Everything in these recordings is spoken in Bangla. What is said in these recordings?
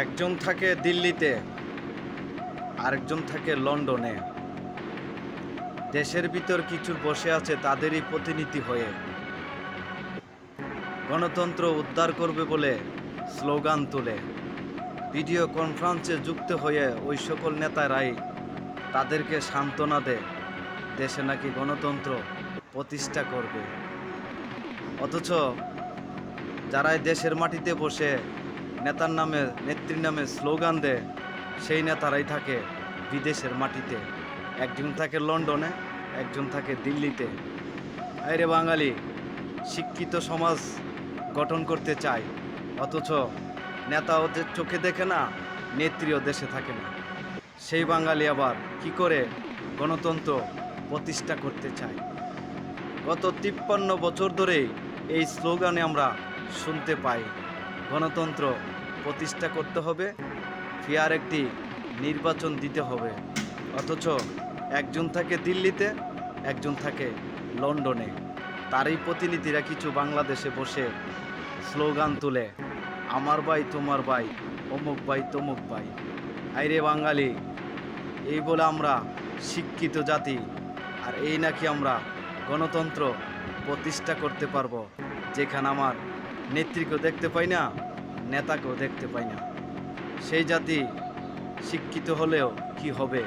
একজন থাকে দিল্লিতে, আরেকজন থাকে লন্ডনে। দেশের ভিতর কিছু বসে আছে তাদেরই প্রতিনিধি হয়ে। গণতন্ত্র উদ্ধার করবে বলে স্লোগান তোলে। ভিডিও কনফারেন্সে যুক্ত হয়ে ওই সকল নেতারাই তাদেরকে সান্ত্বনা দেয়, দেশে নাকি গণতন্ত্র প্রতিষ্ঠা করবে। অথচ যারাই দেশের মাটিতে বসে নেতার নামে, নেত্রীর নামে স্লোগান দেয়, সেই নেতারাই থাকে বিদেশের মাটিতে। একজন থাকে লন্ডনে, একজন থাকে দিল্লিতে। আরে বাঙালি, শিক্ষিত সমাজ গঠন করতে চায়, অথচ নেতা ওদের চোখে দেখে না, নেত্রীও দেশে থাকে না। সেই বাঙালি আবার কি করে গণতন্ত্র প্রতিষ্ঠা করতে চায়? গত তিপ্পান্ন বছর ধরে এই স্লোগানে আমরা শুনতে পাই। গণতন্ত্র প্রতিষ্ঠা করতে হবে ফেয়ার একটি নির্বাচন দিতে হবে। অথচ একজন থাকে দিল্লিতে, একজন থাকে লন্ডনে। তারই প্রতিনিধিরা কিছু বাংলাদেশে বসে স্লোগান তুলে, আমার ভাই, তোমার ভাই, অমুক ভাই, তমুক ভাই। আইরে বাঙালি, এই বলে আমরা শিক্ষিত জাতি, আর এই নাকি আমরা গণতন্ত্র প্রতিষ্ঠা করতে পারব, যেখানে আমার নেত্রীকেও দেখতে পাই না, নেতাকেও দেখতে পাই না। সেই জাতি শিক্ষিত হলেও কি হবে?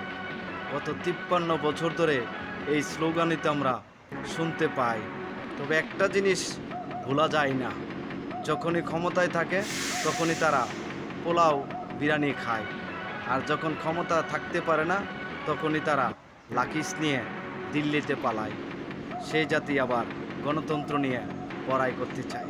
গত তিপ্পান্ন বছর ধরে এই স্লোগানই তো আমরা শুনতে পাই। তবে একটা জিনিস ভোলা যায় না, যখনই ক্ষমতায় থাকে তখনই তারা পোলাও বিরিয়ানি খায়। আর যখন ক্ষমতা থাকতে পারে না তখনই তারা লাকিস নিয়ে দিল্লিতে পালায়। সেই জাতি আবার গণতন্ত্র নিয়ে লড়াই করতে চায়।